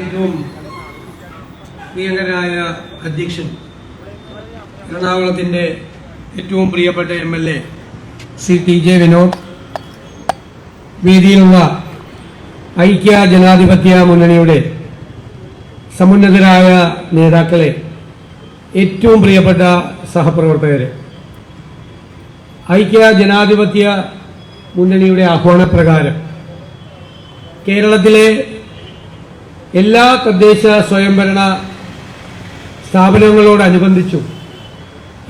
ഏറ്റവും പ്രിയങ്കരായ അധ്യക്ഷൻ എറണാകുളത്തിന്റെ ഏറ്റവും പ്രിയപ്പെട്ട M L A C T J Vinod. വേദിയിലുള്ള ഐക്യ ജനാധിപത്യ മുന്നണിയുടെ സമുന്നതരായ നേതാക്കളെ ഏറ്റവും പ്രിയപ്പെട്ട സഹപ്രവർത്തകരെ. ഐക്യ ജനാധിപത്യ മുന്നണിയുടെ ആഹ്വാനപ്രകാരം കേരളത്തിലെ എല്ലാ തദ്ദേശ സ്വയംഭരണ സ്ഥാപനങ്ങളോടനുബന്ധിച്ചും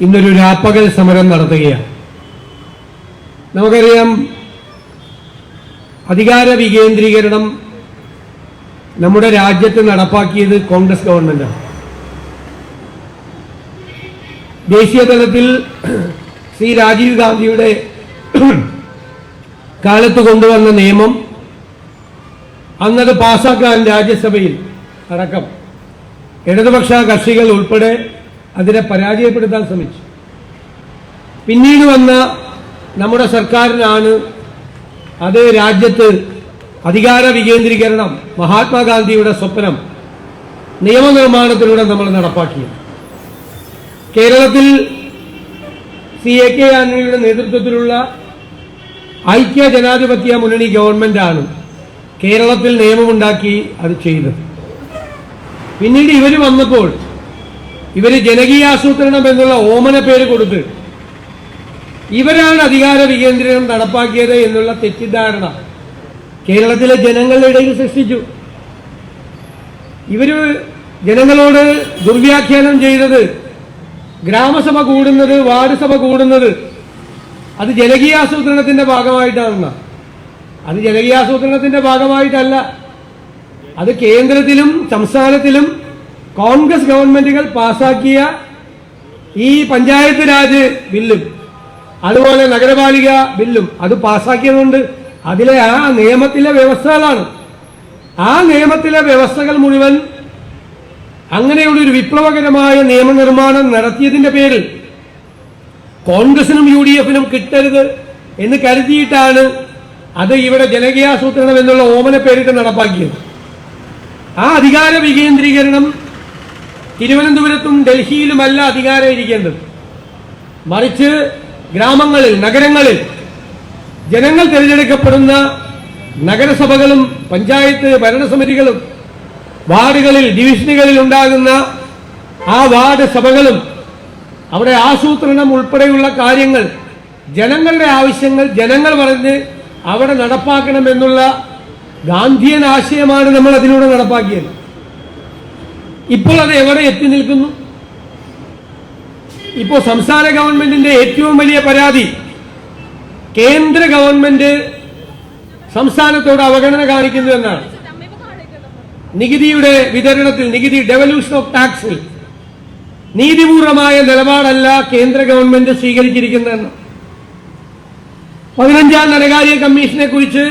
ഇന്നൊരു രാപ്പകൽ സമരം നടത്തുകയാണ്. നമുക്കറിയാം അധികാര വികേന്ദ്രീകരണം നമ്മുടെ രാജ്യത്ത് നടപ്പാക്കിയത് കോൺഗ്രസ് ഗവൺമെന്റാണ്. ദേശീയ തലത്തിൽ ശ്രീ രാജീവ് ഗാന്ധിയുടെ കാലത്ത് കൊണ്ടുവന്ന നിയമം അന്നത് പാസാക്കാൻ രാജ്യസഭയിൽ അടക്കം ഇടതുപക്ഷ കക്ഷികൾ ഉൾപ്പെടെ അതിനെ പരാജയപ്പെടുത്താൻ ശ്രമിച്ചു. പിന്നീട് വന്ന നമ്മുടെ സർക്കാരിനാണ് അത് രാജ്യത്ത് അധികാര വികേന്ദ്രീകരണം മഹാത്മാഗാന്ധിയുടെ സ്വപ്നം നിയമനിർമ്മാണത്തിലൂടെ നമ്മൾ നടപ്പാക്കിയത്. കേരളത്തിൽ സി എ കെ ആന്റണിയുടെ നേതൃത്വത്തിലുള്ള ഐക്യ ജനാധിപത്യ മുന്നണി ഗവൺമെന്റാണ് കേരളത്തിൽ നിയമമുണ്ടാക്കി അത് ചെയ്തത്. പിന്നീട് ഇവർ വന്നപ്പോൾ ഇവർ ജനകീയാസൂത്രണം എന്നുള്ള ഓമന പേര് കൊടുത്ത് ഇവരാണ് അധികാര വികേന്ദ്രീകരണം നടപ്പാക്കിയത് എന്നുള്ള തെറ്റിദ്ധാരണ കേരളത്തിലെ ജനങ്ങളുടെ ഇടയിൽ സൃഷ്ടിച്ചു. ഇവർ ജനങ്ങളോട് ദുർവ്യാഖ്യാനം ചെയ്തത് ഗ്രാമസഭ കൂടുന്നത് വാർഡ് സഭ കൂടുന്നത് അത് ജനകീയാസൂത്രണത്തിന്റെ ഭാഗമായിട്ടാണെന്ന അത് ജനകീയാസൂത്രണത്തിന്റെ ഭാഗമായിട്ടല്ല. അത് കേന്ദ്രത്തിലും സംസ്ഥാനത്തിലും കോൺഗ്രസ് ഗവൺമെന്റുകൾ പാസാക്കിയ ഈ പഞ്ചായത്ത് രാജ് ബില്ലും അതുപോലെ നഗരപാലിക ബില്ലും അത് പാസാക്കിയതുകൊണ്ട് അതിലെ ആ നിയമത്തിലെ വ്യവസ്ഥകളാണ്. ആ നിയമത്തിലെ വ്യവസ്ഥകൾ മുഴുവൻ അങ്ങനെയുള്ള ഒരു വിപ്ലവകരമായ നിയമനിർമ്മാണം നടത്തിയതിന്റെ പേരിൽ കോൺഗ്രസിനും യു ഡി എഫിനും കിട്ടരുത് എന്ന് കരുതിയിട്ടാണ് അത് ഇവിടെ ജനകീയാസൂത്രണം എന്നുള്ള ഓമന പേരിട്ട് നടപ്പാക്കിയത്. ആ അധികാര വികേന്ദ്രീകരണം തിരുവനന്തപുരത്തും ഡൽഹിയിലുമല്ല അധികാരം ഇരിക്കേണ്ടത്. മറിച്ച് ഗ്രാമങ്ങളിൽ നഗരങ്ങളിൽ ജനങ്ങൾ തിരഞ്ഞെടുക്കപ്പെടുന്ന നഗരസഭകളും പഞ്ചായത്ത് ഭരണസമിതികളും വാർഡുകളിൽ ഡിവിഷനുകളിൽ ഉണ്ടാകുന്ന ആ വാർഡ് സഭകളും അവിടെ ആസൂത്രണം ഉൾപ്പെടെയുള്ള കാര്യങ്ങൾ ജനങ്ങളുടെ ആവശ്യങ്ങൾ ജനങ്ങൾ പറഞ്ഞ് അവിടെ നടപ്പാക്കണമെന്നുള്ള ഗാന്ധിയൻ ആശയമാണ് നമ്മൾ അതിലൂടെ നടപ്പാക്കിയത്. ഇപ്പോൾ അത് എവിടെ എത്തി നിൽക്കുന്നു? ഇപ്പോൾ സംസ്ഥാന ഗവൺമെന്റിന്റെ ഏറ്റവും വലിയ പരാതി കേന്ദ്ര ഗവൺമെന്റ് സംസ്ഥാനത്തോട് അവഗണന കാണിക്കുന്നു എന്നാണ്. നികുതിയുടെ വിതരണത്തിൽ നികുതി ഡെവല്യൂഷൻ ഓഫ് ടാക്സിൽ നീതിപൂർവമായ നിലപാടല്ല കേന്ദ്ര ഗവൺമെന്റ് സ്വീകരിച്ചിരിക്കുന്നതെന്ന്. പതിനഞ്ചാം ധനകാര്യ കമ്മീഷനെ കുറിച്ച്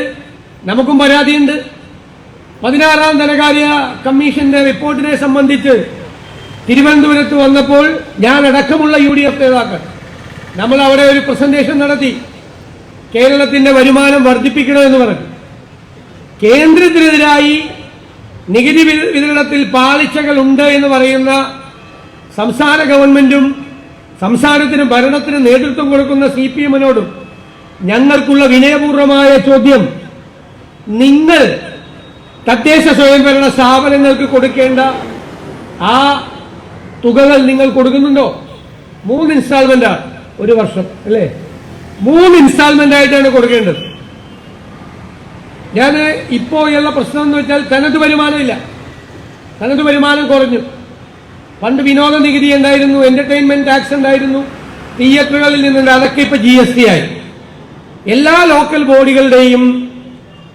നമുക്കും പരാതിയുണ്ട്. പതിനാറാം ധനകാര്യ കമ്മീഷന്റെ റിപ്പോർട്ടിനെ സംബന്ധിച്ച് തിരുവനന്തപുരത്ത് വന്നപ്പോൾ ഞാൻ അടക്കമുള്ള യു ഡി എഫ് നേതാക്കൾ നമ്മൾ അവിടെ ഒരു പ്രസന്റേഷൻ നടത്തി. കേരളത്തിന്റെ വരുമാനം വർദ്ധിപ്പിക്കണമെന്ന് പറഞ്ഞു. കേന്ദ്രത്തിനെതിരായി നികുതി വിതരണത്തിൽ പാളിച്ചകൾ ഉണ്ട് എന്ന് പറയുന്ന സംസ്ഥാന ഗവൺമെന്റും സംസ്ഥാനത്തിന് ഭരണത്തിന് നേതൃത്വം കൊടുക്കുന്ന സി പി എമ്മിനോടും ഞങ്ങൾക്കുള്ള വിനയപൂർവമായ ചോദ്യം. നിങ്ങൾ തദ്ദേശ സ്വയംഭരണ സ്ഥാപനങ്ങൾക്ക് കൊടുക്കേണ്ട ആ തുകകൾ നിങ്ങൾ കൊടുക്കുന്നുണ്ടോ? മൂന്ന് ഇൻസ്റ്റാൾമെന്റാണ് ഒരു വർഷം അല്ലേ? മൂന്ന് ഇൻസ്റ്റാൾമെന്റ് ആയിട്ടാണ് കൊടുക്കേണ്ടത്. ഞാൻ ഇപ്പോ ഉള്ള പ്രശ്നം എന്ന് വെച്ചാൽ തനത് വരുമാനമില്ല തനത് വരുമാനം കുറഞ്ഞു. പണ്ട് വിനോദ നികുതി ഉണ്ടായിരുന്നു എന്റർടൈൻമെന്റ് ടാക്സ് ഉണ്ടായിരുന്നു. തിയേറ്ററുകളിൽ നിന്നുണ്ട് അതൊക്കെ ഇപ്പൊ ജി എസ് ടി ആയി. എല്ലാ ലോക്കൽ ബോഡികളുടെയും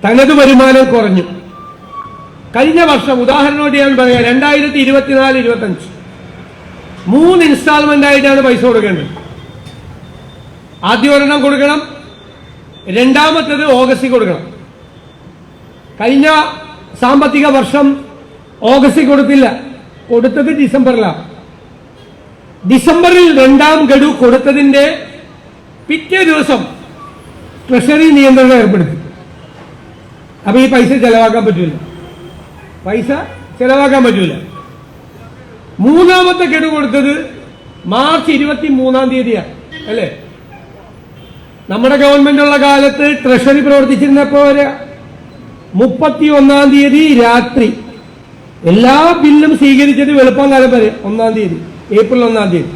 തനത് വരുമാനം കുറഞ്ഞു. കഴിഞ്ഞ വർഷം ഉദാഹരണമായിട്ട് ഞാൻ പറയാം രണ്ടായിരത്തി ഇരുപത്തിനാല് ഇരുപത്തഞ്ച് മൂന്ന് ഇൻസ്റ്റാൾമെന്റ് ആയിട്ടാണ് പൈസ കൊടുക്കേണ്ടത്. ആദ്യ ഒരെണ്ണം കൊടുക്കണം രണ്ടാമത്തത് ഓഗസ്റ്റിൽ കൊടുക്കണം. കഴിഞ്ഞ സാമ്പത്തിക വർഷം ഓഗസ്റ്റിൽ കൊടുത്തില്ല. കൊടുത്തത് ഡിസംബറിലാണ്. ഡിസംബറിൽ രണ്ടാം ഗഡു കൊടുത്തതിന്റെ പിറ്റേ ദിവസം ട്രഷറി നിയന്ത്രണം ഏർപ്പെടുത്തി. അപ്പൊ ഈ പൈസ ചെലവാക്കാൻ പറ്റൂല. പൈസ ചെലവാക്കാൻ പറ്റൂല. മൂന്നാമത്തെ കെടു കൊടുത്തത് മാർച്ച് ഇരുപത്തി മൂന്നാം തീയതിയാണ് അല്ലേ? നമ്മുടെ ഗവൺമെന്റ് ഉള്ള കാലത്ത് ട്രഷറി പ്രവർത്തിച്ചിരുന്നപ്പോ മുപ്പത്തി ഒന്നാം തീയതി രാത്രി എല്ലാ ബില്ലും സ്വീകരിച്ചത് വെളുപ്പം കാലം വരെ ഒന്നാം തീയതി ഏപ്രിൽ ഒന്നാം തീയതി.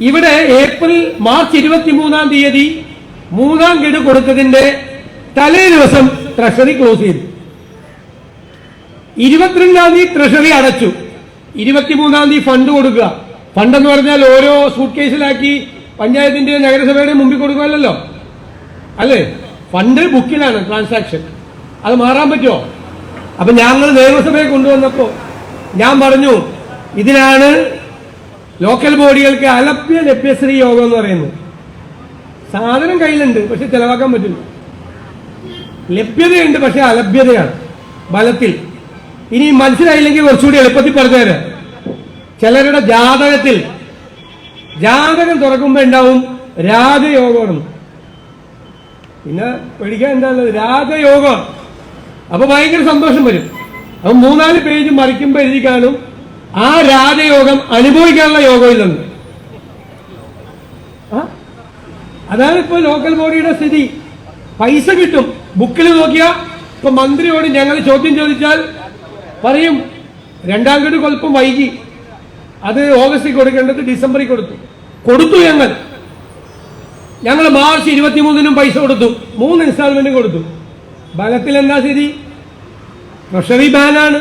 ഇവിടെ ഏപ്രിൽ മാർച്ച് ഇരുപത്തി മൂന്നാം തീയതി മൂന്നാം ഗഡു കൊടുത്തതിന്റെ തലേ ദിവസം ട്രഷറി ക്ലോസ് ചെയ്തു. ഇരുപത്തിരണ്ടാം തീയതി ട്രഷറി അടച്ചു. ഇരുപത്തിമൂന്നാം തീയതി ഫണ്ട് കൊടുക്കുക. ഫണ്ട് എന്ന് പറഞ്ഞാൽ ഓരോ സൂട്ട് കേസിലാക്കി പഞ്ചായത്തിന്റെ നഗരസഭയുടെ മുമ്പിൽ കൊടുക്കുമല്ലോ അല്ലേ? ഫണ്ട് ബുക്കിലാണ് ട്രാൻസാക്ഷൻ അത് മാറാൻ പറ്റുമോ? അപ്പൊ ഞങ്ങൾ നിയമസഭയെ കൊണ്ടുവന്നപ്പോ ഞാൻ പറഞ്ഞു ഇതിനാണ് ലോക്കൽ ബോഡികൾക്ക് അലഭ്യ ലഭ്യശ്രീ യോഗം എന്ന് പറയുന്നത് സാധനം കയ്യിലുണ്ട് പക്ഷെ ചെലവാക്കാൻ പറ്റില്ല. ലഭ്യതയുണ്ട് പക്ഷെ അലഭ്യതയാണ് ബലത്തിൽ. ഇനി മനസ്സിലായില്ലെങ്കിൽ കുറച്ചുകൂടി എളുപ്പത്തിൽ പറഞ്ഞുതരാം ചിലരുടെ ജാതകത്തിൽ ജാതകം തുറക്കുമ്പോ ഉണ്ടാവും രാജയോഗമാണ്. പിന്നെ പഠിക്കാൻ എന്താ ഉള്ളത്? രാജയോഗം. അപ്പൊ ഭയങ്കര സന്തോഷം വരും. അപ്പൊ മൂന്നാൽ പേജ് മറിക്കുമ്പോ എഴുതി കാണും. ആ രാജയോഗം അനുഭവിക്കാനുള്ള യോഗം ഇല്ലെന്ന് അതാണ് ഇപ്പൊ ലോക്കൽ ബോഡിയുടെ സ്ഥിതി. പൈസ കിട്ടും. ബുക്കിൽ നോക്കിയാ ഇപ്പൊ മന്ത്രിയോട് ഞങ്ങൾ ചോദ്യം ചോദിച്ചാൽ പറയും രണ്ടാം ഗഡു കൊൽപ്പം വൈകി. അത് ഓഗസ്റ്റിൽ കൊടുക്കേണ്ടത് ഡിസംബറിൽ കൊടുത്തു. കൊടുത്തു ഞങ്ങൾ. ഞങ്ങൾ മാർച്ച് ഇരുപത്തിമൂന്നിനും പൈസ കൊടുത്തു. മൂന്ന് ഇൻസ്റ്റാൾമെന്റും കൊടുത്തു. ബലത്തിൽ എന്താ സ്ഥിതി? ട്രഷറി ബാനാണ്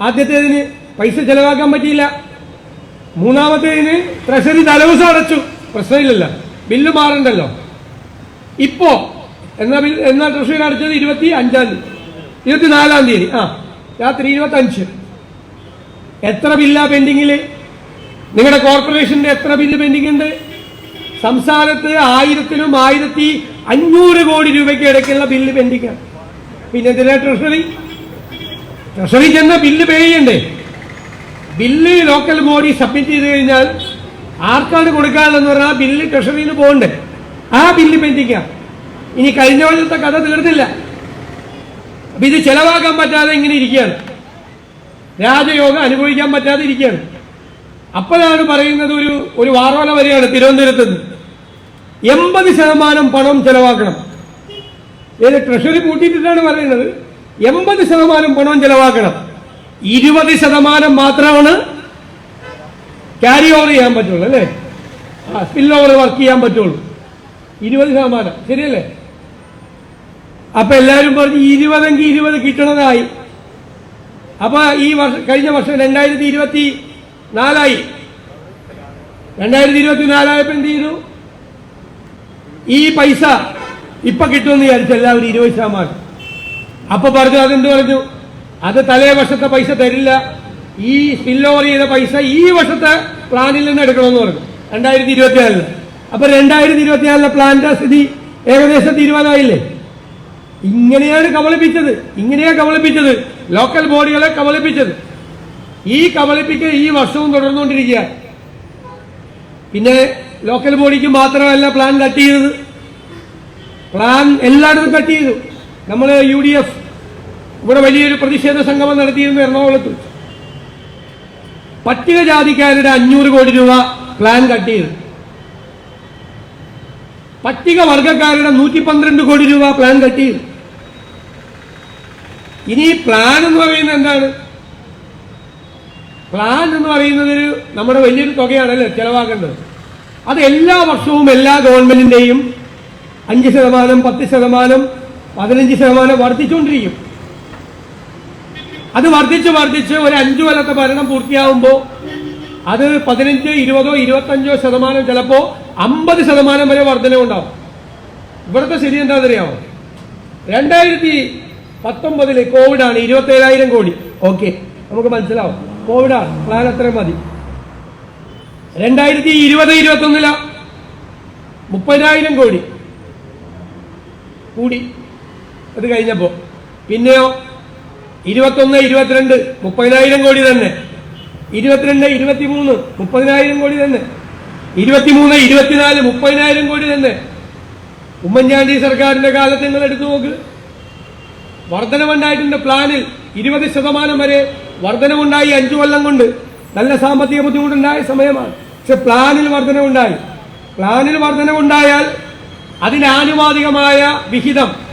ആദ്യത്തേതിന്. പൈസ ചെലവാക്കാൻ പറ്റിയില്ല. മൂന്നാമത്തേതിന് ട്രഷറി തലവസം അടച്ചു. പ്രശ്നമില്ലല്ലോ. ബില്ല് മാറണ്ടല്ലോ. ഇപ്പോ എന്നാ ബിൽ എന്നാ ട്രഷറി അടച്ചത് ഇരുപത്തി അഞ്ചാം തീയതി. ഇരുപത്തിനാലാം തീയതി. ആ രാത്രി ഇരുപത്തി അഞ്ച് എത്ര ബില്ലാ പെൻഡിങ്ങിൽ? നിങ്ങളുടെ കോർപ്പറേഷന്റെ എത്ര ബില്ല് പെൻഡിംഗ് ഉണ്ട് സംസ്ഥാനത്ത് ആയിരത്തിനും ആയിരത്തി അഞ്ഞൂറ് കോടി രൂപയ്ക്ക് ഇടയ്ക്കുള്ള ബില്ല് പെൻഡിങ്ങാണ്. പിന്നെ എന്തിനാ ട്രഷറി ട്രഷറി ചെന്ന ബില്ല് പേ ചെയ്യണ്ടേ? ബില്ല് ലോക്കൽ ബോഡി സബ്മിറ്റ് ചെയ്ത് കഴിഞ്ഞാൽ ആർക്കാണ് കൊടുക്കാനെന്ന് പറഞ്ഞാൽ ആ ബില്ല് ട്രഷറിയിൽ പോകണ്ടേ? ആ ബില്ല് പെൻഡിംഗ് ഇനി കഴിഞ്ഞ കൊല്ലത്തെ കഥ തീർന്നില്ല. അപ്പൊ ഇത് ചെലവാക്കാൻ പറ്റാതെ ഇങ്ങനെ ഇരിക്കുകയാണ്. രാജയോഗം അനുഭവിക്കാൻ പറ്റാതെ ഇരിക്കുകയാണ്. അപ്പോഴാണ് പറയുന്നത് ഒരു ഒരു വാറോല വരെയാണ് തിരുവനന്തപുരത്ത് എൺപത് ശതമാനം പണം ചെലവാക്കണം. ഏത് ട്രഷറി കൂട്ടിയിട്ടാണ് പറയുന്നത്. എൺപത് ശതമാനം പണം ചെലവാക്കണം. ഇരുപത് ശതമാനം മാത്രമാണ് ക്യാരി ഓവർ ചെയ്യാൻ പറ്റുള്ളൂ അല്ലേ? ആ സ്പിൽ ഓവർ വർക്ക് ചെയ്യാൻ പറ്റുള്ളൂ. ഇരുപത് ശതമാനം ശരിയല്ലേ? അപ്പൊ എല്ലാവരും പറഞ്ഞു ഇരുപതെങ്കിൽ ഇരുപത് കിട്ടണതായി. അപ്പൊ ഈ വർഷം കഴിഞ്ഞ വർഷം രണ്ടായിരത്തി ഇരുപത്തി നാലായി രണ്ടായിരത്തി ഇരുപത്തി നാലായപ്പോ എന്ത് ചെയ്തു? ഈ പൈസ ഇപ്പൊ കിട്ടുമെന്ന് വിചാരിച്ചു എല്ലാവരും ഇരുപത് ശതമാനം. അപ്പൊ പറഞ്ഞു അതെന്ത് പറഞ്ഞു? അത് തലേ വർഷത്തെ പൈസ തരില്ല. ഈ സ്പിൽ ഓവർ ചെയ്ത പൈസ ഈ വർഷത്തെ പ്ലാനിൽ നിന്ന് എടുക്കണമെന്ന് പറഞ്ഞു. രണ്ടായിരത്തി ഇരുപത്തിനാലിന് അപ്പൊ രണ്ടായിരത്തി ഇരുപത്തിനാലിലെ പ്ലാന്റെ സ്ഥിതി ഏകദേശം തീരുമാനമായില്ലേ? ഇങ്ങനെയാണ് കബളിപ്പിച്ചത്. ഇങ്ങനെയാണ് കബളിപ്പിച്ചത്. ലോക്കൽ ബോഡികളെ കബളിപ്പിച്ചത്. ഈ കബളിപ്പിക്കൽ ഈ വർഷവും തുടർന്നുകൊണ്ടിരിക്കുക. പിന്നെ ലോക്കൽ ബോഡിക്ക് മാത്രമല്ല പ്ലാൻ കട്ട് ചെയ്തത്. പ്ലാൻ എല്ലായിടത്തും കട്ട് ചെയ്തു. നമ്മൾ യു ഡി എഫ് ഇവിടെ വലിയൊരു പ്രതിഷേധ സംഗമം നടത്തിയിരുന്നു എറണാകുളത്ത്. പട്ടികജാതിക്കാരുടെ അഞ്ഞൂറ് കോടി രൂപ പ്ലാൻ കട്ട് ചെയ്ത്. പട്ടിക വർഗക്കാരുടെ നൂറ്റി പന്ത്രണ്ട് കോടി രൂപ പ്ലാൻ കട്ട് ചെയ്ത്. ഇനി പ്ലാൻ എന്ന് പറയുന്നത് എന്താണ്? പ്ലാൻ എന്ന് പറയുന്നത് ഒരു നമ്മുടെ വലിയൊരു തുകയാണല്ലോ ചെലവാക്കേണ്ടത്. അത് എല്ലാ വർഷവും എല്ലാ ഗവൺമെന്റിന്റെയും അഞ്ച് ശതമാനം പത്ത് ശതമാനം പതിനഞ്ച് ശതമാനം വർദ്ധിച്ചുകൊണ്ടിരിക്കും. അത് വർദ്ധിച്ച് വർദ്ധിച്ച് ഒരു അഞ്ചു കൊല്ലത്തെ ഭരണം പൂർത്തിയാവുമ്പോൾ അത് പതിനഞ്ച് ഇരുപതോ ഇരുപത്തഞ്ചോ ശതമാനം ചിലപ്പോ അമ്പത് ശതമാനം വരെ വർധനവുണ്ടാവും ഇവിടുത്തെ സ്ഥിതി എന്താണെന്നറിയാമോ? രണ്ടായിരത്തി പത്തൊമ്പതിൽ കോവിഡാണ് ഇരുപത്തേഴായിരം കോടി. ഓക്കെ നമുക്ക് മനസ്സിലാവും. കോവിഡാണ് പ്ലാൻ അത്ര മതി. രണ്ടായിരത്തി ഇരുപത് ഇരുപത്തി ഒന്നില മുപ്പതിനായിരം കോടി കൂടി അത് കഴിഞ്ഞപ്പോ. പിന്നെയോ ഇരുപത്തൊന്ന് ഇരുപത്തിരണ്ട് മുപ്പതിനായിരം കോടി തന്നെ. ഇരുപത്തിരണ്ട് ഇരുപത്തിമൂന്ന് മുപ്പതിനായിരം കോടി തന്നെ. ഇരുപത്തിമൂന്ന് ഇരുപത്തിനാല് മുപ്പതിനായിരം കോടി തന്നെ. ഉമ്മൻചാണ്ടി സർക്കാരിന്റെ കാലത്ത് നിങ്ങൾ എടുത്തു നോക്ക്. വർധനവുണ്ടായിട്ടുണ്ട് പ്ലാനിൽ. ഇരുപത് ശതമാനം വരെ വർധനവുണ്ടായി അഞ്ചു കൊല്ലം കൊണ്ട്. നല്ല സാമ്പത്തിക ബുദ്ധിമുട്ടുണ്ടായ സമയമാണ്. പക്ഷെ പ്ലാനിൽ വർധനവുണ്ടായി പ്ലാനിൽ വർധനവുണ്ടായാൽ അതിനാനുപാതികമായ വിഹിതം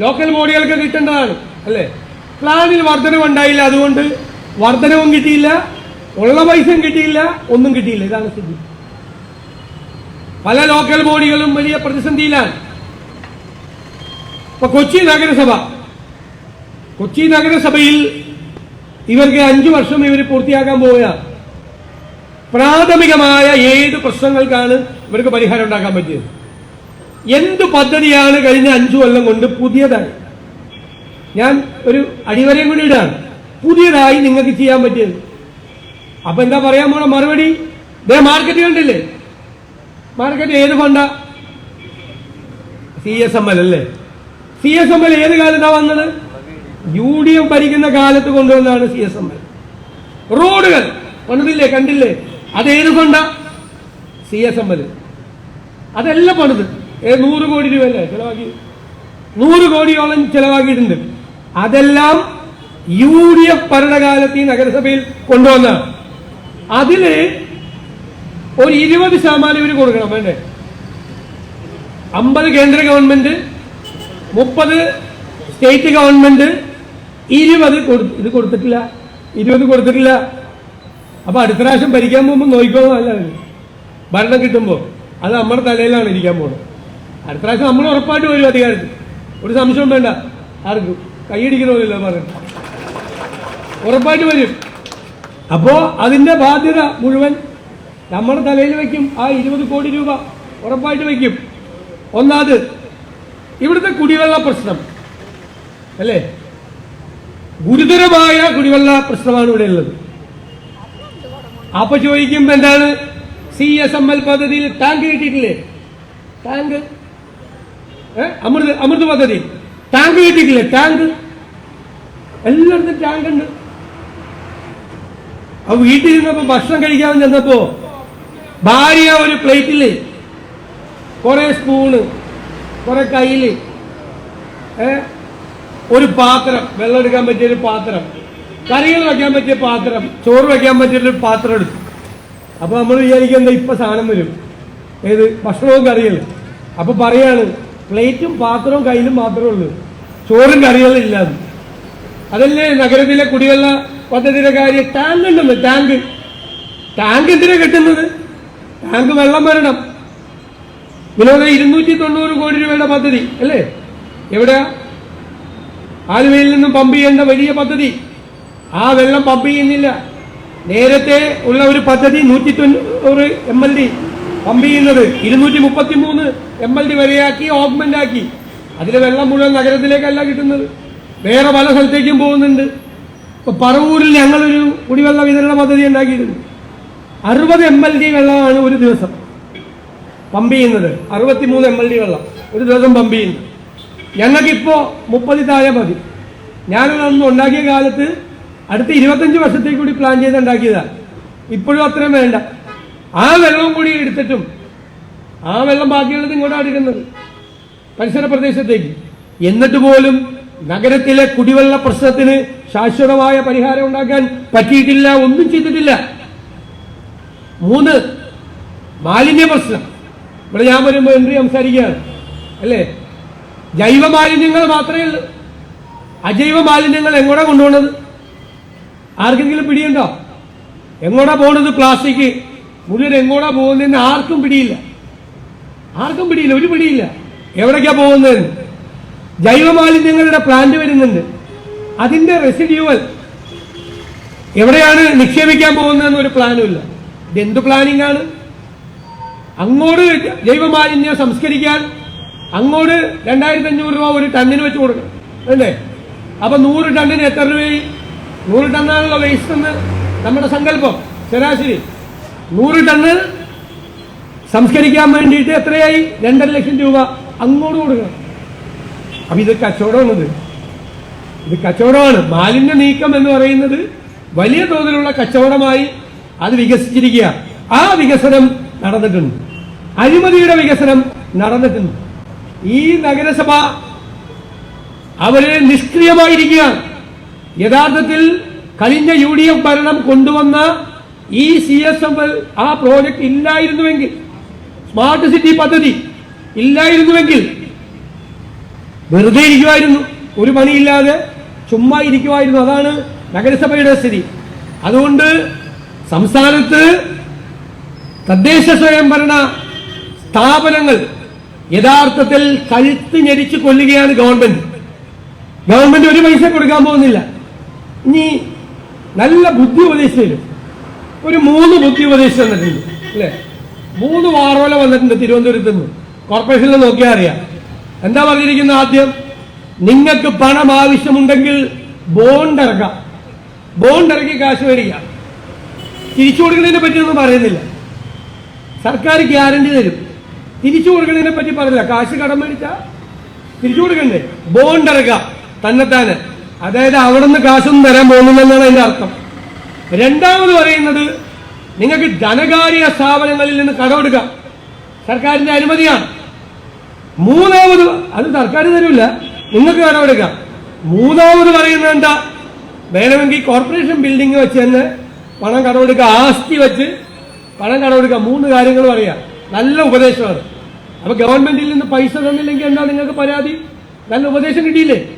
ലോക്കൽ ബോഡികൾക്ക് കിട്ടേണ്ടതാണ് അല്ലേ? പ്ലാനിൽ വർധനവുണ്ടായില്ല അതുകൊണ്ട് വർധനവും കിട്ടിയില്ല ഉള്ള പൈസയും കിട്ടിയില്ല ഒന്നും കിട്ടിയില്ല. ഇതാണ് സ്ഥിതി. പല ലോക്കൽ ബോഡികളും വലിയ പ്രതിസന്ധിയിലാണ്. ഇപ്പൊ കൊച്ചി നഗരസഭ. കൊച്ചി നഗരസഭയിൽ ഇവർക്ക് അഞ്ചു വർഷം ഇവർ പൂർത്തിയാക്കാൻ പോവുകയാണ്. പ്രാഥമികമായ ഏത് പ്രശ്നങ്ങൾക്കാണ് ഇവർക്ക് പരിഹാരം ഉണ്ടാക്കാൻ പറ്റിയത്. എന്ത് പദ്ധതിയാണ് കഴിഞ്ഞ അഞ്ചു കൊല്ലം കൊണ്ട് പുതിയതായി? ഞാൻ ഒരു അടിവരയും കൂടി ഇടാണ് പുതിയതായി നിങ്ങൾക്ക് ചെയ്യാൻ പറ്റിയത്. അപ്പൊ എന്താ പറയാൻ പോണ മറുപടി? ദേ മാർക്കറ്റ് കണ്ടില്ലേ? മാർക്കറ്റ് ഏത് ഫണ്ടാ സി എസ് എം എൽ അല്ലേ? സി എസ് എം എൽ ഏത് കാലത്താ വന്നത്? യു ഡി എഫ് ഭരിക്കുന്ന കാലത്ത് കൊണ്ടുവന്നതാണ് സി എസ് എം എൽ റോഡുകൾ. പണിതില്ലേ? കണ്ടില്ലേ? അത് ഏത് ഫണ്ടാ സി എസ് എം എൽ അതെല്ലാം പണിത്. നൂറ് കോടി രൂപയല്ലേ ചിലവാക്കി? നൂറ് കോടിയോളം ചിലവാക്കിയിട്ടുണ്ട്. അതെല്ലാം യു ഡി എഫ് ഭരണകാലത്ത് ഈ നഗരസഭയിൽ കൊണ്ടുവന്ന. അതിൽ ഒരു ഇരുപത് ശതമാനം ഇവർ കൊടുക്കണം വേണ്ടേ? അമ്പത് കേന്ദ്ര ഗവൺമെന്റ് മുപ്പത് സ്റ്റേറ്റ് ഗവൺമെന്റ് ഇരുപത് ഇത് കൊടുത്തിട്ടില്ല ഇരുപത് കൊടുത്തിട്ടില്ല. അപ്പൊ അടുത്ത പ്രാവശ്യം ഭരിക്കാൻ പോകുമ്പോൾ നോക്കിക്കോളാം ഭരണം കിട്ടുമ്പോൾ അത് നമ്മുടെ തലയിലാണ് ഇരിക്കാൻ പോകുന്നത് അടുത്ത പ്രാവശ്യം നമ്മൾ ഉറപ്പായിട്ട് വരും അധികാരത്തിൽ. ഒരു സംശയവും വേണ്ട. ആർക്കും? കൈയടിക്കണമല്ലോ പറഞ്ഞു ഉറപ്പായിട്ട് വരും. അപ്പോ അതിന്റെ ബാധ്യത മുഴുവൻ നമ്മുടെ തലയിൽ വയ്ക്കും. ആ ഇരുപത് കോടി രൂപ ഉറപ്പായിട്ട് വയ്ക്കും. ഒന്നാത് ഇവിടുത്തെ കുടിവെള്ള പ്രശ്നം. അല്ലേ? ഗുരുതരമായ കുടിവെള്ള പ്രശ്നമാണ് ഇവിടെ ഉള്ളത്. അപ്പൊ ചോദിക്കും എന്താണ്? സി എസ് എം എൽ പദ്ധതിയിൽ ടാങ്ക് കിട്ടിയിട്ടില്ലേ? ടാങ്ക്? അമൃത് അമൃത് പദ്ധതി. ടാങ്ക് കിട്ടിയിട്ടില്ലേ? ടാങ്ക് എല്ലായിടത്തും ടാങ്ക് ഉണ്ട്. അപ്പൊ വീട്ടിൽ ഇരുന്നപ്പോ ഭക്ഷണം കഴിക്കാൻ ചെന്നപ്പോ ഭാര്യ ഒരു പ്ലേറ്റിൽ കുറെ സ്പൂണ് കുറെ കയ്യിൽ ഒരു പാത്രം വെള്ളം എടുക്കാൻ പറ്റിയ ഒരു പാത്രം കറികൾ വെക്കാൻ പറ്റിയ പാത്രം ചോറ് വെക്കാൻ പറ്റിയ ഒരു പാത്രം എടുത്തു. അപ്പൊ നമ്മൾ വിചാരിക്കുന്നത് ഇപ്പൊ സാധനം വരും. ഏത്? ഭക്ഷണവും കറികൾ അപ്പൊ പറയാണ് പ്ലേറ്റും പാത്രവും കയ്യിലും മാത്രമേ ഉള്ളൂ. ചോറും കറികളും ഇല്ലാതെ. അതല്ലേ നഗരത്തിലെ കുടിവെള്ള പദ്ധതിയുടെ കാര്യം? ടാങ്ക് ഉണ്ടെന്ന് ടാങ്ക് ടാങ്ക് എന്തിനാ കിട്ടുന്നത്? ടാങ്ക് വെള്ളം വരണം. വിനോദ ഇരുന്നൂറ്റി തൊണ്ണൂറ് കോടി രൂപയുടെ പദ്ധതി അല്ലേ? എവിടെ? ആലുവയിൽ നിന്നും പമ്പ് ചെയ്യേണ്ട വലിയ പദ്ധതി. ആ വെള്ളം പമ്പ് ചെയ്യുന്നില്ല. നേരത്തെ ഉള്ള ഒരു പദ്ധതി നൂറ്റി തൊണ്ണൂറ് എം എൽ ഡി പമ്പ് ചെയ്യുന്നത് ഇരുന്നൂറ്റി മുപ്പത്തി മൂന്ന് എം എൽ ഡി വരെയാക്കി ഓഗ്മെന്റ് ആക്കി. അതിലെ വെള്ളം മുഴുവൻ നഗരത്തിലേക്കല്ല കിട്ടുന്നത്. വേറെ പല സ്ഥലത്തേക്കും പോകുന്നുണ്ട്. ഇപ്പൊ പറവൂരിൽ ഞങ്ങളൊരു കുടിവെള്ള വിതരണ പദ്ധതി ഉണ്ടാക്കിയിരുന്നു അറുപത് എം എൽ ഡി വെള്ളമാണ് ഒരു ദിവസം പമ്പ് ചെയ്യുന്നത്. അറുപത്തിമൂന്ന് എം എൽ ഡി വെള്ളം ഒരു ദിവസം പമ്പ് ചെയ്യുന്നു. ഞങ്ങൾക്കിപ്പോ മുപ്പതി താഴെ മതി. ഞാനതൊന്നും ഉണ്ടാക്കിയ കാലത്ത് അടുത്ത ഇരുപത്തഞ്ച് വർഷത്തേക്ക് കൂടി പ്ലാൻ ചെയ്ത് ഉണ്ടാക്കിയതാണ് ഇപ്പോഴും അത്രയും വേണ്ട. ആ വെള്ളം കൂടി എടുത്തിട്ടും ആ വെള്ളം ബാക്കിയുള്ളത് ഇങ്ങോട്ടാണ് എടുക്കുന്നത്. പരിസര പ്രദേശത്തേക്ക്. എന്നിട്ട് പോലും നഗരത്തിലെ കുടിവെള്ള പ്രശ്നത്തിന് ശാശ്വതമായ പരിഹാരം ഉണ്ടാക്കാൻ പറ്റിയിട്ടില്ല ഒന്നും ചെയ്തിട്ടില്ല. മൂന്ന് മാലിന്യ പ്രശ്നം. ഇവിടെ ഞാൻ വരുമ്പോൾ എൻട്രി സംസാരിക്കുകയാണ്? അല്ലേ? ജൈവ മാലിന്യങ്ങൾ മാത്രമേ ഉള്ളൂ. അജൈവ മാലിന്യങ്ങൾ എങ്ങോട്ടാ കൊണ്ടുപോകണത് ആർക്കെങ്കിലും പിടിയുണ്ടോ? എങ്ങോട്ടാ പോണത് പ്ലാസ്റ്റിക്? മുഴുവൻ എങ്ങോടാ പോകുന്നതെന്ന് ആർക്കും പിടിയില്ല. ആർക്കും പിടിയില്ല ഒരു പിടിയില്ല. എവിടേക്കാ പോകുന്നതെന്ന് ജൈവമാലിന്യങ്ങളുടെ പ്ലാന്റ് വരുന്നുണ്ട്. അതിന്റെ റെസിഡ്യൂവൽ എവിടെയാണ് നിക്ഷേപിക്കാൻ പോകുന്നതെന്ന് ഒരു പ്ലാനും ഇല്ല. ഇതെന്ത് പ്ലാനിംഗ് ആണ്? അങ്ങോട്ട് ജൈവമാലിന്യം സംസ്കരിക്കാൻ അങ്ങോട്ട് രണ്ടായിരത്തി അഞ്ഞൂറ് രൂപ ഒരു ടണ്ണിന് വെച്ച് കൊടുക്കണം. അല്ലേ? അപ്പൊ നൂറ് ടണ്ണിന് എത്ര രൂപയായി? നൂറ് ടണ്ണാണല്ലോ വേസ്റ്റ് എന്ന് നമ്മുടെ സങ്കല്പം. ശരാശരി. നൂറ് ടണ്ണ് സംസ്കരിക്കാൻ വേണ്ടിയിട്ട് എത്രയായി? രണ്ടര ലക്ഷം രൂപ. അങ്ങോട്ട് കൊടുക്കണം. അപ്പൊ ഇത് കച്ചവടമാണിത്. ഇത് കച്ചവടമാണ്. മാലിന്യ നീക്കം എന്ന് പറയുന്നത് വലിയ തോതിലുള്ള കച്ചവടമായി അത് വികസിച്ചിരിക്കുക. ആ വികസനം നടന്നിട്ടുണ്ട്. അഴിമതിയുടെ വികസനം നടന്നിട്ടുണ്ട്. ഈ നഗരസഭ അവരെ നിഷ്ക്രിയമായിരിക്കുകയാണ്. യഥാർത്ഥത്തിൽ കഴിഞ്ഞ യു ഡി എഫ് ഭരണം കൊണ്ടുവന്ന ഈ സി എസ് എം എൽ ആ പ്രോജക്ട് ഇല്ലായിരുന്നുവെങ്കിൽ സ്മാർട്ട് സിറ്റി പദ്ധതി ഇല്ലായിരുന്നുവെങ്കിൽ വെറുതെ ഇരിക്കുമായിരുന്നു. ഒരു പണിയില്ലാതെ ചുമ്മാ ഇരിക്കുമായിരുന്നു. അതാണ് നഗരസഭയുടെ സ്ഥിതി. അതുകൊണ്ട് സംസ്ഥാനത്ത് തദ്ദേശ സ്വയംഭരണ സ്ഥാപനങ്ങൾ യഥാർത്ഥത്തിൽ കഴുത്ത് ഞെരിച്ച് കൊല്ലുകയാണ് ഗവൺമെന്റ്. ഗവൺമെന്റ് ഒരു പൈസ കൊടുക്കാൻ പോകുന്നില്ല. ഇനി നല്ല ബുദ്ധി ഉപദേശിച്ചു ഒരു മൂന്ന് ബുദ്ധി ഉപദേശിച്ചു തന്നിട്ടുണ്ട് അല്ലേ? മൂന്ന് വാറോല വന്നിട്ടുണ്ട് തിരുവനന്തപുരത്ത് നിന്ന്. കോർപ്പറേഷനിൽ നോക്കിയാൽ അറിയാം. എന്താ പറഞ്ഞിരിക്കുന്ന ആദ്യം? നിങ്ങൾക്ക് പണം ആവശ്യമുണ്ടെങ്കിൽ ബോണ്ട് ഇറക്കാം. ബോണ്ട് ഇറക്കി കാശ് മേടിക്കാം. തിരിച്ചു കൊടുക്കുന്നതിനെ പറ്റിയൊന്നും പറയുന്നില്ല. സർക്കാർ ഗ്യാരണ്ടി തരും. തിരിച്ചു കൊടുക്കുന്നതിനെ പറ്റി പറഞ്ഞില്ല കാശ് കടം മേടിച്ച? തിരിച്ചു കൊടുക്കണ്ടേ? ബോണ്ട് ഇറക്കാം. തന്നെത്താന്. അതായത് അവിടെ നിന്ന് കാശൊന്നും തരാൻ പോകുന്നില്ലെന്നാണ് അതിന്റെ അർത്ഥം. രണ്ടാമത് പറയുന്നത് നിങ്ങൾക്ക് ധനകാര്യ സ്ഥാപനങ്ങളിൽ നിന്ന് കടമെടുക്കാം. സർക്കാരിന്റെ അനുമതിയാണ്. മൂന്നാമത് അത് സർക്കാർ തരില്ല നിങ്ങൾക്ക് കടമെടുക്കാം. മൂന്നാമത് പറയുന്നത് എന്താ? വേണമെങ്കിൽ കോർപ്പറേഷൻ ബിൽഡിംഗ് വെച്ച് തന്നെ പണം കടമെടുക്കുക ആസ്തി വെച്ച് പണം കടമെടുക്കുക മൂന്ന് കാര്യങ്ങൾ പറയാം. നല്ല ഉപദേശമാണ്. അപ്പൊ ഗവൺമെന്റിൽ നിന്ന് പൈസ തന്നില്ലെങ്കിൽ എന്താ നിങ്ങൾക്ക് പരാതി? നല്ല ഉപദേശം കിട്ടിയില്ലേ?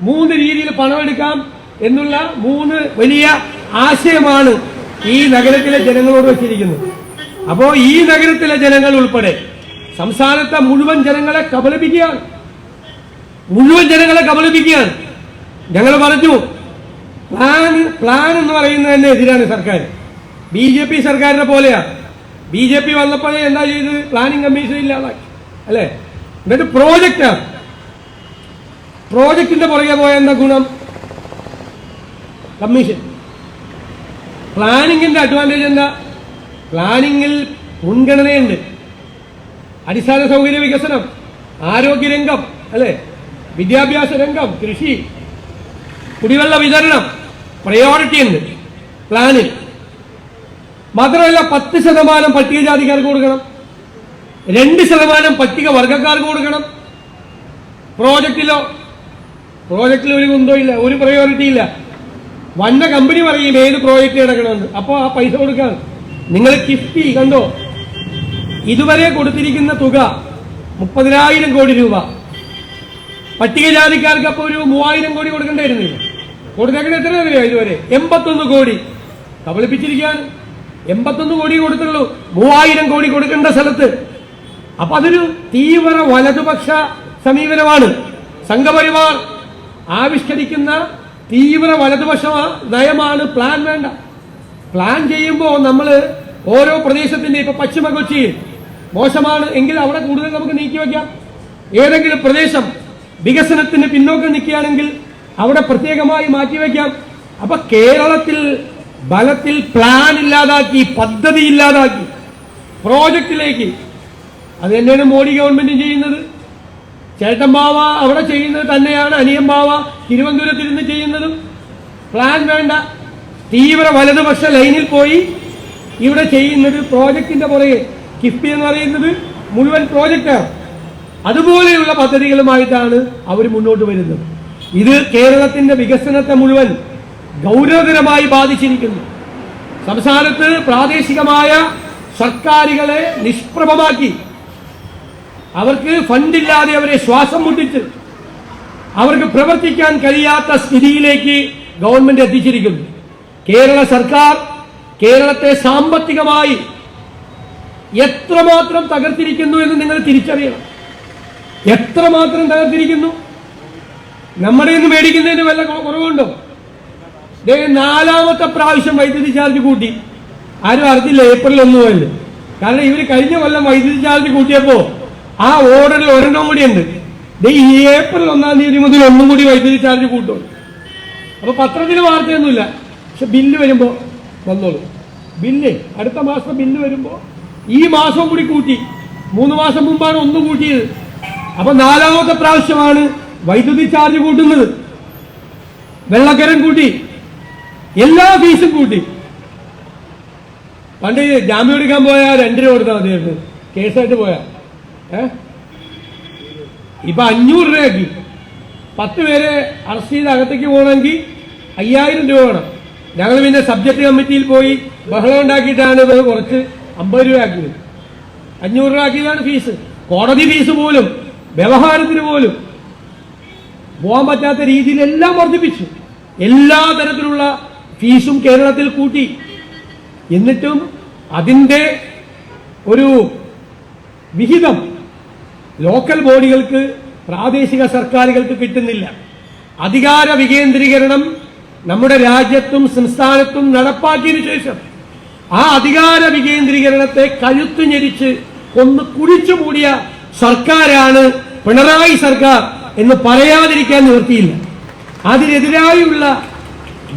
മൂന്ന് രീതിയിൽ പണമെടുക്കാം എന്നുള്ള മൂന്ന് വലിയ ആശയമാണ് ഈ നഗരത്തിലെ ജനങ്ങളോട് വെച്ചിരിക്കുന്നത്. അപ്പോ ഈ നഗരത്തിലെ ജനങ്ങൾ ഉൾപ്പെടെ സംസ്ഥാനത്തെ മുഴുവൻ ജനങ്ങളെ കബളിപ്പിക്കുകയാണ്. മുഴുവൻ ജനങ്ങളെ കബളിപ്പിക്കുകയാണ്. ഞങ്ങൾ പറഞ്ഞു പ്ലാൻ പ്ലാൻ എന്ന് പറയുന്നതിന് എതിരാണ് സർക്കാർ. ബി ജെ പി സർക്കാരിനെ പോലെയാണ് ബി ജെ പി വന്നപ്പോഴേ എന്താ ചെയ്തത്? പ്ലാനിംഗ് കമ്മീഷൻ ഇല്ലാതാക്കി. അല്ലേ? എന്നിട്ട് പ്രോജക്റ്റാണ് പ്രോജക്റ്റിന്റെ പുറകെ പോയ എന്താ ഗുണം? കമ്മീഷൻ. പ്ലാനിങ്ങിന്റെ അഡ്വാന്റേജ് എന്താ? പ്ലാനിങ്ങിൽ മുൻഗണനയുണ്ട്. അടിസ്ഥാന സൗകര്യ വികസനം ആരോഗ്യരംഗം അല്ലെ? വിദ്യാഭ്യാസ രംഗം കൃഷി കുടിവെള്ള വിതരണം പ്രയോറിറ്റി ഉണ്ട് പ്ലാനിൽ. മാത്രമല്ല പത്ത് ശതമാനം പട്ടികജാതിക്കാർക്ക് കൊടുക്കണം. രണ്ട് ശതമാനം പട്ടിക വർഗക്കാർക്ക് കൊടുക്കണം പ്രോജക്റ്റിലോ പ്രോജക്റ്റിൽ ഒരു കുന്തോ ഇല്ല ഒരു പ്രയോറിറ്റി ഇല്ല. വന്ന കമ്പനി പറയും ഏത് പ്രോജക്റ്റ് കിടക്കണമെന്ന് അപ്പോൾ ആ പൈസ കൊടുക്കാൻ നിങ്ങൾ കിഫ്റ്റി കണ്ടോ? ഇതുവരെ കൊടുത്തിരിക്കുന്ന തുക മുപ്പതിനായിരം കോടി രൂപ. പട്ടികജാതിക്കാർക്ക് അപ്പോൾ ഒരു മൂവായിരം കോടി കൊടുക്കേണ്ടായിരുന്നില്ല. കൊടുക്കേണ്ട എത്ര അറിയോ ഇതുവരെ? എൺപത്തൊന്ന് കോടി. കബളിപ്പിച്ചിരിക്കുകയാണ്. എൺപത്തൊന്ന് കോടി കൊടുത്തുള്ളൂ. മൂവായിരം കോടി കൊടുക്കേണ്ട സ്ഥലത്ത്. അപ്പൊ അതൊരു തീവ്ര വലതുപക്ഷ സമീപനമാണ്. സംഘപരിവാർ ആവിഷ്കരിക്കുന്ന തീവ്ര വലതുപക്ഷ നയമാണ് പ്ലാൻ വേണ്ട. പ്ലാൻ ചെയ്യുമ്പോൾ നമ്മൾ ഓരോ പ്രദേശത്തിന്റെ ഇപ്പൊ പശ്ചിമ കൊച്ചിയിൽ മോശമാണ് എങ്കിൽ അവിടെ കൂടുതൽ നമുക്ക് നീക്കി വയ്ക്കാം ഏതെങ്കിലും പ്രദേശം വികസനത്തിന് പിന്നോക്കം നിൽക്കുകയാണെങ്കിൽ അവിടെ പ്രത്യേകമായി മാറ്റിവെക്കാം അപ്പൊ കേരളത്തിൽ ബലത്തിൽ പ്ലാൻ ഇല്ലാതാക്കി പദ്ധതി ഇല്ലാതാക്കി പ്രോജക്റ്റിലേക്ക് അത് തന്നെയാണ് മോഡി ഗവൺമെന്റ് ചെയ്യുന്നത്. ചേട്ടൻ ബാവ അവിടെ ചെയ്യുന്നത് തന്നെയാണ് അനിയൻ ബാവ തിരുവനന്തപുരത്ത് ഇരുന്ന് ചെയ്യുന്നതും. പ്ലാൻ വേണ്ട. തീവ്ര വലതുപക്ഷ ലൈനിൽ പോയി ഇവിടെ ചെയ്യുന്നത് പ്രോജക്റ്റിന്റെ പുറകെ. കിഫ്ബി എന്ന് പറയുന്നത് മുഴുവൻ പ്രോജക്റ്റാണ്. അതുപോലെയുള്ള പദ്ധതികളുമായിട്ടാണ് അവർ മുന്നോട്ട് വരുന്നത്. ഇത് കേരളത്തിന്റെ വികസനത്തെ മുഴുവൻ ഗൗരവതരമായി ബാധിച്ചിരിക്കുന്നു. സംസ്ഥാനത്ത് പ്രാദേശികമായ സർക്കാരുകളെ നിഷ്പ്രഭമാക്കി അവർക്ക് ഫണ്ടില്ലാതെ അവരെ ശ്വാസം മുട്ടിച്ച് അവർക്ക് പ്രവർത്തിക്കാൻ കഴിയാത്ത സ്ഥിതിയിലേക്ക് ഗവൺമെന്റ് എത്തിച്ചിരിക്കുന്നു. കേരള സർക്കാർ കേരളത്തെ സാമ്പത്തികമായി എത്രമാത്രം തകർത്തിരിക്കുന്നു എന്ന് നിങ്ങൾ തിരിച്ചറിയണം. എത്രമാത്രം തകർത്തിരിക്കുന്നു? നമ്മുടെ ഇന്ന് മേടിക്കുന്നതിന് വല്ല കുറവുണ്ടോ? നാലാമത്തെ പ്രാവശ്യം വൈദ്യുതി ചാർജ് കൂട്ടി. ആരും അറിഞ്ഞില്ല ഏപ്രിൽ ഒന്നും മുതൽ കാരണം ഇവർ കഴിഞ്ഞ കൊല്ലം വൈദ്യുതി ചാർജ് കൂട്ടിയപ്പോ ആ ഓർഡറിൽ ഒരെണ്ണം കൂടി ഉണ്ട് ഈ ഏപ്രിൽ ഒന്നാം തീയതി മുതൽ ഒന്നും കൂടി വൈദ്യുതി ചാർജ് കൂട്ടും. അപ്പൊ പത്രത്തിൽ വാർത്തയൊന്നുമില്ല. പക്ഷെ ബില്ല് വരുമ്പോ വന്നോളൂ. ബില്ല് അടുത്ത മാസം ബില്ല് വരുമ്പോ ഈ മാസം കൂടി കൂട്ടി. മൂന്ന് മാസം മുമ്പാണ് ഒന്ന് കൂട്ടിയത്. അപ്പൊ നാലാമത്തെ പ്രാവശ്യമാണ് വൈദ്യുതി ചാർജ് കൂട്ടുന്നത്. വെള്ളക്കരം കൂട്ടി. എല്ലാ ഫീസും കൂട്ടി. പണ്ട് ജാമ്യം എടുക്കാൻ പോയാൽ രണ്ടര കൊടുത്താൽ മതിയായിരുന്നു. കേസായിട്ട് പോയാൽ ഇപ്പൊ അഞ്ഞൂറ് രൂപയാക്കി പത്ത് പേരെ അറസ്റ്റ് ചെയ്ത് അകത്തേക്ക് പോകണമെങ്കിൽ അയ്യായിരം രൂപ വേണം. ഞങ്ങൾ പിന്നെ സബ്ജക്ട് കമ്മിറ്റിയിൽ പോയി ബഹളം ഉണ്ടാക്കിയിട്ടാണ് ഇത് കുറച്ച് അമ്പത് രൂപ ആക്കിയത്. അഞ്ഞൂറ് രൂപ ആക്കിയതാണ് ഫീസ് കോടതി ഫീസ് പോലും വ്യവഹാരത്തിന് പോലും പോകാൻ പറ്റാത്ത രീതിയിൽ എല്ലാം വർദ്ധിപ്പിച്ചു. എല്ലാ തരത്തിലുള്ള ഫീസും കേരളത്തിൽ കൂട്ടി. എന്നിട്ടും അതിന്റെ ഒരു വിഹിതം ലോക്കൽ ബോഡികൾക്ക് പ്രാദേശിക സർക്കാരുകൾക്ക് കിട്ടുന്നില്ല. അധികാര വികേന്ദ്രീകരണം നമ്മുടെ രാജ്യത്തും സംസ്ഥാനത്തും നടപ്പാക്കിയതിനു ശേഷം ആ അധികാര വികേന്ദ്രീകരണത്തെ കഴുത്തു ഞെരിച്ച് ഒന്ന് കുഴിച്ചു മൂടിയ സർക്കാരാണ് പിണറായി സർക്കാർ എന്ന് പറയാതിരിക്കാൻ നിവൃത്തിയില്ല. അതിനെതിരായുള്ള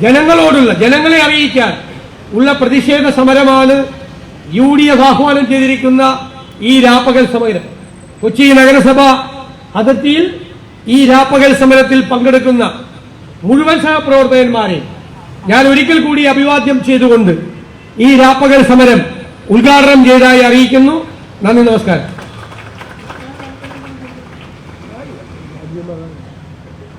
ജനങ്ങളോടുള്ള ജനങ്ങളെ അറിയിക്കാൻ ഉള്ള പ്രതിഷേധ സമരമാണ് യു ഡി എഫ് ആഹ്വാനം ചെയ്തിരിക്കുന്ന ഈ രാപ്പകൽ സമരം. കൊച്ചി നഗരസഭ അതിർത്തിയിൽ ഈ രാപ്പകൽ സമരത്തിൽ പങ്കെടുക്കുന്ന മുഴുവൻ സഹപ്രവർത്തകന്മാരെ ഞാൻ ഒരിക്കൽ കൂടി അഭിവാദ്യം ചെയ്തുകൊണ്ട് ഈ രാപ്പകൽ സമരം ഉദ്ഘാടനം ചെയ്തതായി അറിയിക്കുന്നു. നന്ദി നമസ്കാരം.